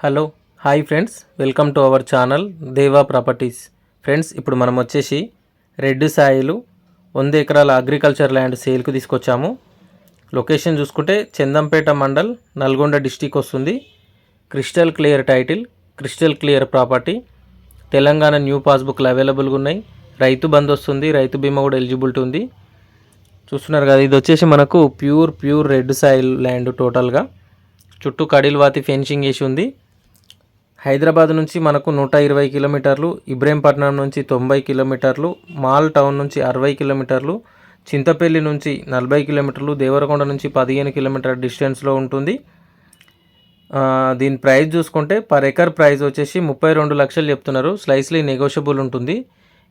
Hello hi friends. Welcome to our channel Deva properties. Friends ఇప్పుడు మనం వచ్చేసి red Sailu వంద ఎకరాల అగ్రికల్చర్ ల్యాండ్ సేల్కి తీసుకొచ్చాము. లొకేషన్ చూసుకుంటే చందంపేట మండల్ నల్గొండ డిస్టిక్ వస్తుంది. Crystal clear title crystal clear property. Telangana new పాస్బుక్లు అవైలబుల్గా ఉన్నాయి. రైతు బంద్ వస్తుంది రైతు బీమా కూడా ఎలిజిబిలిటీ ఉంది. చూస్తున్నారు కదా ఇది వచ్చేసి మనకు pure pure red soil land టోటల్గా. చుట్టూ కడిల్వాతి ఫెన్సింగ్ వేసి ఉంది. హైదరాబాద్ నుంచి మనకు నూట ఇరవై కిలోమీటర్లు ఇబ్రహీంపట్నం నుంచి తొంభై కిలోమీటర్లు మాల్ టౌన్ నుంచి అరవై కిలోమీటర్లు చింతపల్లి నుంచి నలభై కిలోమీటర్లు దేవరకొండ నుంచి పదిహేను కిలోమీటర్ డిస్టెన్స్లో ఉంటుంది. దీని ప్రైస్ చూసుకుంటే పర్ ఎకర్ ప్రైస్ వచ్చేసి ముప్పై రెండు లక్షలు చెప్తున్నారు. స్లైస్లీ నెగోషియబుల్ ఉంటుంది.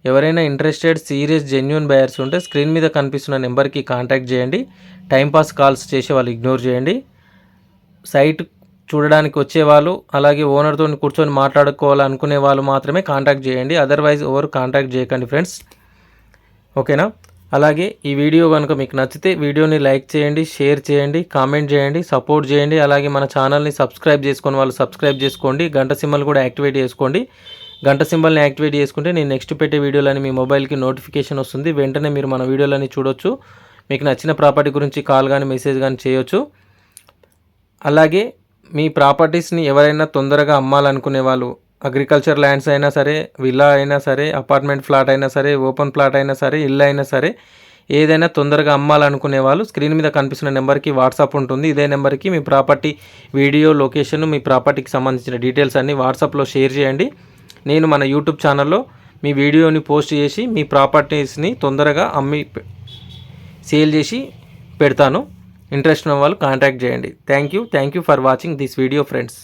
ఎవరైనా ఇంట్రెస్టెడ్ సీరియస్ జెన్యున్ బయర్స్ ఉంటే స్క్రీన్ మీద కనిపిస్తున్న నెంబర్కి కాంటాక్ట్ చేయండి. టైంపాస్ కాల్స్ చేసి వాళ్ళు ఇగ్నోర్ చేయండి. సైట్ చూడడానికి వచ్చేవాళ్ళు అలాగే ఓనర్తో కూర్చొని మాట్లాడుకోవాలనుకునే వాళ్ళు మాత్రమే కాంటాక్ట్ చేయండి. అదర్వైజ్ ఎవరు కాంటాక్ట్ చేయకండి ఫ్రెండ్స్ ఓకేనా అలాగే ఈ వీడియో కనుక మీకు నచ్చితే వీడియోని లైక్ చేయండి షేర్ చేయండి కామెంట్ చేయండి సపోర్ట్ చేయండి. అలాగే మన ఛానల్ని సబ్స్క్రైబ్ చేసుకొని వాళ్ళు సబ్స్క్రైబ్ చేసుకోండి. గంట సింబల్ కూడా యాక్టివేట్ చేసుకోండి. గంట సింబల్ని యాక్టివేట్ చేసుకుంటే నేను నెక్స్ట్ పెట్టే వీడియోలని మీ మొబైల్కి నోటిఫికేషన్ వస్తుంది. వెంటనే మీరు మన వీడియోలని చూడొచ్చు. మీకు నచ్చిన ప్రాపర్టీ గురించి కాల్ కానీ మెసేజ్ కానీ చేయొచ్చు. అలాగే మీ ప్రాపర్టీస్ని ఎవరైనా తొందరగా అమ్మాలనుకునే వాళ్ళు అగ్రికల్చర్ ల్యాండ్స్ అయినా సరే విల్లా అయినా సరే అపార్ట్మెంట్ ఫ్లాట్ అయినా సరే ఓపెన్ ఫ్లాట్ అయినా సరే ఇల్లు అయినా సరే ఏదైనా తొందరగా అమ్మాలనుకునే వాళ్ళు స్క్రీన్ మీద కనిపిస్తున్న నెంబర్కి వాట్సాప్ ఉంటుంది. ఇదే నెంబర్కి మీ ప్రాపర్టీ వీడియో లొకేషన్ మీ ప్రాపర్టీకి సంబంధించిన డీటెయిల్స్ అన్నీ వాట్సాప్లో షేర్ చేయండి. నేను మన యూట్యూబ్ ఛానల్లో మీ వీడియోని పోస్ట్ చేసి మీ ప్రాపర్టీస్ని తొందరగా అమ్మి సేల్ చేసి పెడతాను. ఇంట్రెస్ట్ ఉన్న వాళ్ళు కాంటాక్ట్ చేయండి. Thank you thank you for watching this video friends